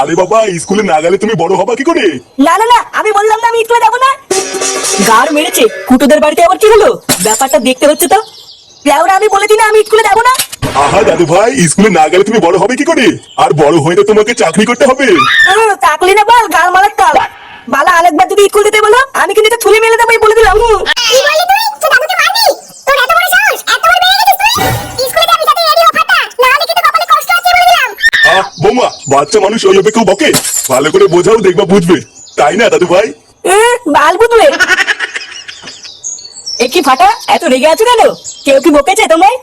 আরে বাবা স্কুলে না গেলে তুমি বড় হবা কি করে? না না না আমি বললাম না আমি স্কুলে যাব না। গার মেরেছে কুটোদের বাড়িতে আবার কি হলো? ব্যাপারটা দেখতে হচ্ছে তো। লেওরা আমি বলেছি না আমি স্কুলে যাব না। আহা দাদু ভাই স্কুলে না গেলে তুমি বড় হবে কি করে? আর বড় হয়ে তো তোমাকে চাকরি করতে হবে। চাকলি না বল গাল মারার তাল বালা আরেকবার যদি স্কুল যেতে বলো আমি কিন্তু ছুলে মেলে দেবো বলে দিলাম। বৌমা বাচ্চা মানুষ ওই হবে কেউ বকে? ভালো করে বোঝাও দেখবা বুঝবে। তাই না দাদু ভাই? বাল বুঝবে। এ কি ফাটা? এত রেগে আছো কেন? কেউ কি বকেছে তোমায়?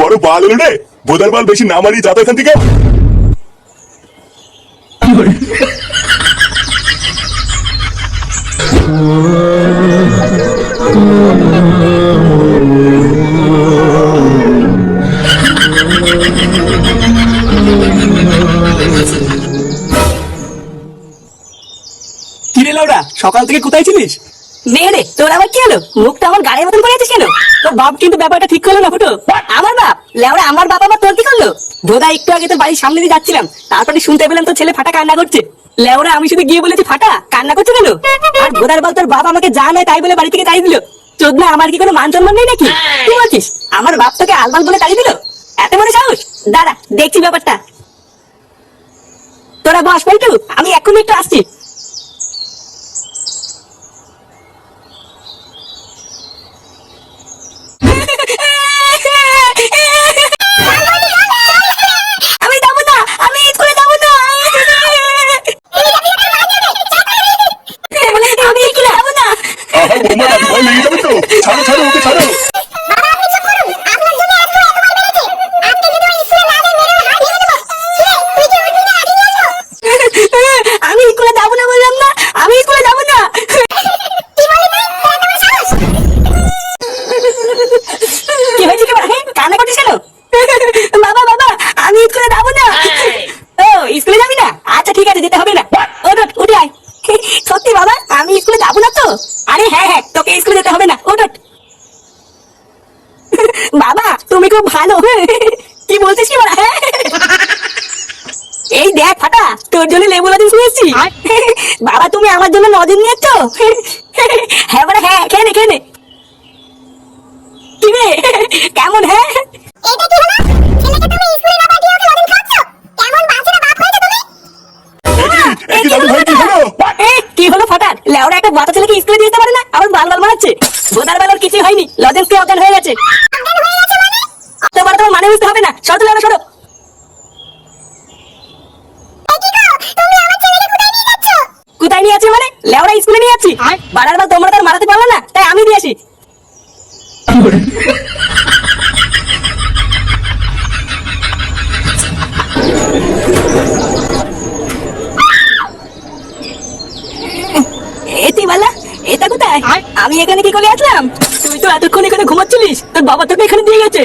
বড় বাল হলো রে। বোধার বাল বেশি না মারিয়ে যাতো এখান থেকে। সকাল থেকে কোথায় ছিলিস? মেয়ে রে তোর আবার কি হলো? মুখটা আমার গাড়ির মতন করে আছিস কেন? তোর বাপ কিন্তু ব্যাপারটা ঠিক করল না ফুটো। আমার বাপ? লেওরা আমার বাপ আমার তোর কি করল? বোধা একটু আগে তোর বাড়ির সামনে দিয়ে যাচ্ছিলাম। তারপরে শুনতে পেলাম তোর ছেলে ফাটা কান্না করছে। লেওরা আমি শুধু গিয়ে বলেছি ফাটা কান্না করছে কেন? আর বল তোর বাপ আমাকে যা নয় তাই বলে বাড়ি থেকে তাই দিল। চোদনা আমার কি কোনো মান সম্মান নেই নাকি? কি বলছিস? আমার বাপ তোকে আলবাল বলে তাড়িয়ে দিল? এত বড় সাহস? দাঁড়া দেখছি ব্যাপারটা। তোরা বস পল্টু আমি এক্ষুনি একটু আসছি। Yeah. বাবা তুমি আমার জন্য নজর নিয়েছো? হ্যাঁ বলে হ্যাঁ খেয়ে নে খেয়ে কি রে কেমন হ্যাঁ? এটা কি হলো? ছেলেকে তুমি স্কুলে না পাঠিয়ে ওকে লদিন খাচ্ছো? কেমন বাঁচেরা বাপ হয়েছে তুমি? এ কি দাদু ভাই কি হলো? কি হলো ফাটার লেওরা একটা বাচ্চা ছেলেকে স্কুলে দিয়ে যেতে পারে না আবার বাল বাল মারাচ্ছে। বোধার বেলার কিছুই হয়নি লজেন্স কে অজ্ঞান হয়ে গেছে। অজ্ঞান হয়ে গেছে মানে? তোমার তোমার মানে বুঝতে হবে না। সরো সরো এই কি গো তুমি আমার ছেলেকে কোথায় নিয়ে যাচ্ছো কোথায় লেওরা স্কুলে নিয়ে যাচ্ছি। বাড়ার বার তোমরা তার মারাতে পারল না তাই আমি দিয়ে আসি। এটি এটা কোথায়? আমি এখানে কি করে আসলাম? তুই তো এতক্ষণ এখানে ঘুমাচ্ছিলিস তোর বাবা তোকে এখানে দিয়ে গেছে।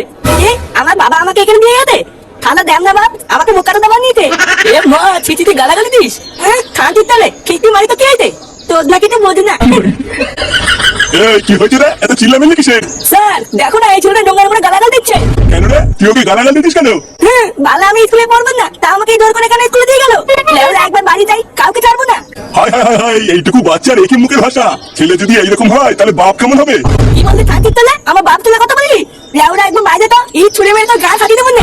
আমার বাবা আমাকে এখানে দিয়ে গেছে? খানা দেম না বাপ আমাকে মুখ কাটা দেবার নিতে। এ মা ছিচি তুই গালাগালি দিস। হ্যাঁ খান্তির তালে খিস্তি মারি তো কি হইতে তোর নাকি তো বোঝ না কি হয়েছে রে? এত চিল্লামিল্লি কিসের? স্যার দেখো না এই ছেলেটা নোংরা করে গালাগাল দিচ্ছে। কেন রে? তুই ওকে গালাগাল দিতিস কেন? হ্যাঁ বালা আমি স্কুলে পড়ব না তা আমাকে জোর করে এখানে স্কুলে দিয়ে গেল। একবার বাড়ি যাই কাউকে ছাড়বো না। হায় হায় হায় হায় এইটুকু বাচ্চার একই মুখের ভাষা। ছেলে যদি এইরকম হয় তাহলে বাপ কেমন হবে? কি বলতে খান্তির তালে আমার বাপ তুলে কথা বললি লেওরা একবার বাজে তো এই ছুড়ে মেরে তো গা ফাটিয়ে দেবো না।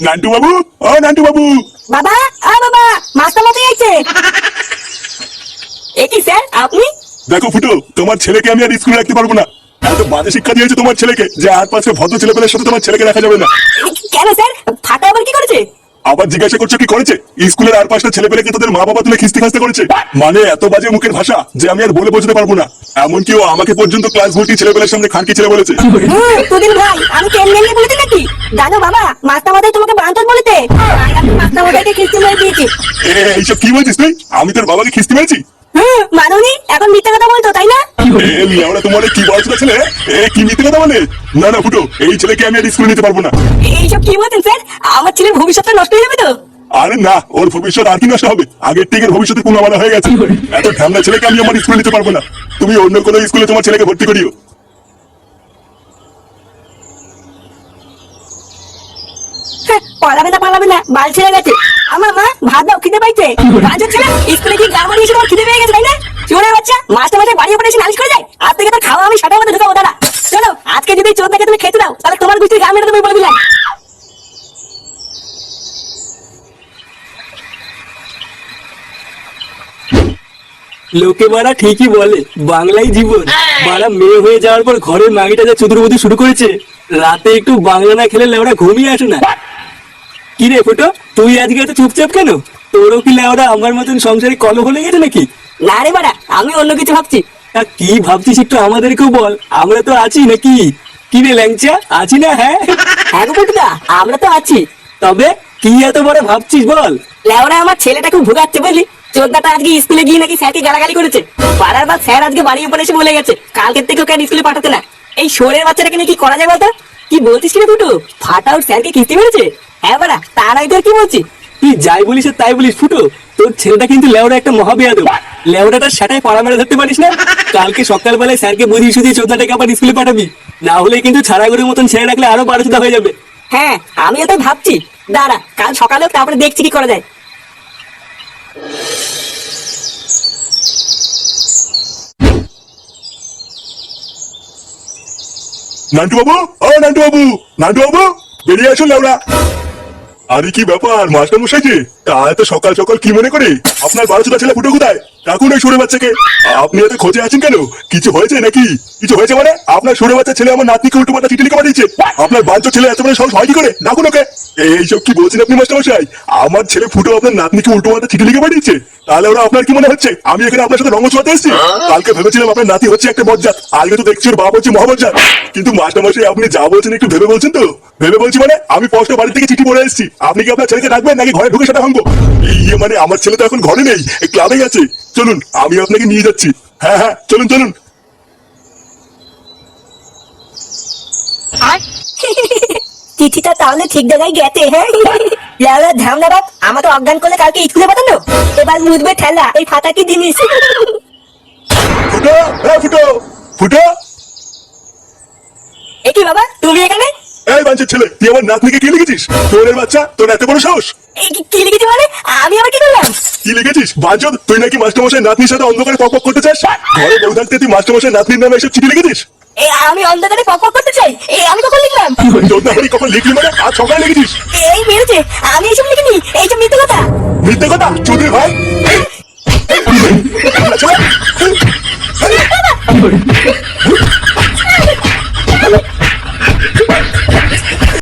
নান্টু বাবু ও নান্টু বাবু। বাবা আ বাবা মাস্টার মতো আছে এ কি স্যার আপনি? দেখো ফুটো তোমার ছেলেকে আমি আর স্কুলে রাখতে পারব না। এত বাজে শিক্ষা দিয়েছে তোমার ছেলেকে যে আর পাশে ভদ্র ছেলেপেলের সাথে তোমার ছেলেকে রাখা যাবে না। কেন স্যার ফাটা আবার কি করেছে? আবার জিজ্ঞাসা করছ কি করেছে? স্কুলের আর পাঁচটা ছেলে পেলেকে তোদের মা বাবা তুলে খিস্তি খাস্তে করেছে? মানে এত বাজে মুখের ভাষা যে আমি আর বলে বোঝাতে পারব না। এমনকি ও আমাকে পর্যন্ত ক্লাস ভর্তি ছেলেপেলের সামনে খানকি ছেলে বলেছে। ভাই আমি কেন বলেছি নাকি? জানো বাবা তোমাকে বলেছে। মাথায়কে খিস্তি মেরে দিয়েছি। এইসব কি বলছিস তুই? আমি তোর বাবাকে খিস্তি মেরেছি? হুম মানুনি এখন মিথ্যা কথা বলতো তাই না? এ, লিয়াওড়া তোমার কি বয়স ছেলে এ কি মিথ্যে কথা বলে? না না ফুটো এই ছেলেকে আমি আর স্কুলে নিতে পারব না। এইসব কি বলছেন স্যার? আমার ছেলের ভবিষ্যৎটা নষ্ট হয়ে যাবে তো? আরে না ওর ভবিষ্যৎ আর কি নষ্ট হবে? আগের থেকে ভবিষ্যতে পুনমানা হয়ে গেছে। এত ঠান্ডা ছেলেকে আমি আমার স্কুলে নিতে পারব না। তুমি অন্য কোনো স্কুলে তোমার ছেলেকে ভর্তি করিও। পালাবে না পালাবে না, বাল ছেড়ে গেছে। আমার মা ভাত দাও, খিদে পাইছে। কাজ হচ্ছে স্কুলে গিয়ে গাড়ি এসে তোমার খিদে পেয়ে গেছে, তাই না? চোরের বাচ্চা? মাস্টার মাঝে বাড়ি উপরে এসে নালিশ করে যায়? আর থেকে তো খাওয়া আমি সাথে মধ্যে ঢুকাবো দাঁড়া চলো আজকে যদি চোর থেকে তুমি খেতে দাও তাহলে তোমার গোষ্ঠীর গ্রামের তুমি বলে দিলাম লোকে মারা ঠিকই বলে বাংলাই জীবন। মারা মেয়ে হয়ে যাওয়ার পর ঘরের মাগিটা যা চতুর্বতী শুরু করেছে রাতে একটু বাংলা না খেলে লেওরা ঘুমিয়ে আসে না। কি রে ফুটো তুই আজকে এত চুপচাপ কেন? তোরও কি লেওরা আমার মতন সংসারে কলহ হয়ে গেছে নাকি? না রে বাড়া আমি অন্য কিছু ভাবছি। তা কি ভাবছিস একটু আমাদেরকেও বল আমরা তো আছি নাকি? কি রে ল্যাংচা আছি না হ্যাঁ? হ্যাঁ আমরা তো আছি। তবে কি এত বড় ভাবছিস বল? লেওরা আমার ছেলেটা খুব ভুগাচ্ছে বুঝলি? চোদ্দাটা আজকে স্কুলে গিয়ে নাকি স্যারকে গালাগালি করেছে। পাড়ার বা স্যার আজকে বাড়ি উপরে এসে বলে গেছে কালকের থেকে ওকে স্কুলে পাঠাতে না। এই শোরের বাচ্চাটাকে নিয়ে কি করা যায় বলতো? কি বলছিস কি রে ফুটু ওর স্যারকে কিস্তি মেরেছে? হ্যাঁ বাড়া তা নয় কি তুই যাই বলিস তাই বলিস ফুটো। তোর ছেলেটা কিন্তু লেওড়া একটা মহাবিয়াদ লেওড়াটার সেটাই পাড়া মেরে ধরতে পারিস না? কালকে সকালবেলায় স্যারকে বুঝিয়ে শুধিয়ে চোদ্দাটাকে আবার স্কুলে পাঠাবি। না হলে কিন্তু ছাড়াগুড়ির মতন ছেড়ে রাখলে আরও বারোচোদা হয়ে যাবে। হ্যাঁ আমিও তো ভাবছি। দাঁড়া কাল সকালে তারপরে দেখছি কি করা যায়। নান্টু বাবু ও নান্টু বাবু নান্টু বাবু বেরিয়ে আসুন লাউরা আরে কি ব্যাপার মাস্টার মশাই যে? তা এত সকাল সকাল কি মনে করে? আপনার বারোশোটা ছেলে ফুটো কোথায়? কাকুন ওই সরে বাচ্চাকে। আপনি এত খোঁজে আছেন কেন? কিছু হয়েছে নাকি? কিছু হয়েছে মানে? আপনার সরে বাচ্চা ছেলে আমার নাতনিকে উল্টো পাল্টা চিঠি লিখে পাঠিয়েছে। আপনার বাচ্চা ছেলে এত বড় সাহস হয় কি করে? ডাকুন ওকে। এইসব কি বলছেন আপনি মাস্টার মশাই আমার ছেলে ফুটো আপনার নাতনিকে উল্টো পাল্টা চিঠি লিখে পাঠিয়েছে। তাহলে ওরা আপনার কি মনে হচ্ছে? আমি এখানে আপনার সাথে রঙ ছোঁয়াতে এসেছি। কালকে ভেবেছিলাম আপনার নাতি হচ্ছে একটা বজ্জাত। আজকে তো দেখছি ওর বাপ হচ্ছে মহাবজ্জাত। কিন্তু মাস্টার মশাই আপনি যা বলছেন একটু ভেবে বলছেন তো? ভেবে বলছি মানে? আমি পোস্ট বাড়ি থেকে চিঠি পড়ে এসেছি। আপনি কি আপনার ছেলেকে ডাকবেন নাকি ঘরে ঢুকে সেটা ভাঙবো? ইয়ে মানে আমার ছেলে তো এখন ঘরে নেই ক্লাবেই আছে। চলুন আমি আপনাকে নিয়ে যাচ্ছি। হ্যাঁ হ্যাঁ চলুন চলুন। চিঠিটা তাহলে ঠিক জায়গায় গেছে হ্যাঁ? লেওলা ঝামলা বাপ আমাকে অজ্ঞান করলে কালকে স্কুলে পাঠানো? এবার মুদবে ঠেলা এই ফাটা কি জিনিস? ফুটো হ্যাঁ ফুটো। ফুটো? এ কি বাবা তুমি এখানে? এই বাঞ্চের ছেলে তুই আমার নাতনিকে কি লিখেছিস? তোরের বাচ্চা তোর এত বড় সাহস? কি- কি লিখেছি মানে? আমি আবার কি করলাম? কি লিখেছিস? বাঞ্চদ তুই নাকি মাস্টারমশাই নাতনির সাথে অন্ধকারে করতে চাস? ঘরে বউ থাকতে তুই মাস্টারমশাই নাতনির নামে এসব চিঠি লিখেছিস? আমি অন্ধকারে পক পক করতে চাই? এই আমি কখন লিখলাম? তোর কখন লিখলি মানে? আজ সকালে লিখেছিস? এই মেরেছে আমি এইসব লিখিনি। এইসব মিথ্যে কথা। মিথ্যে কথা? চুদির ভাই।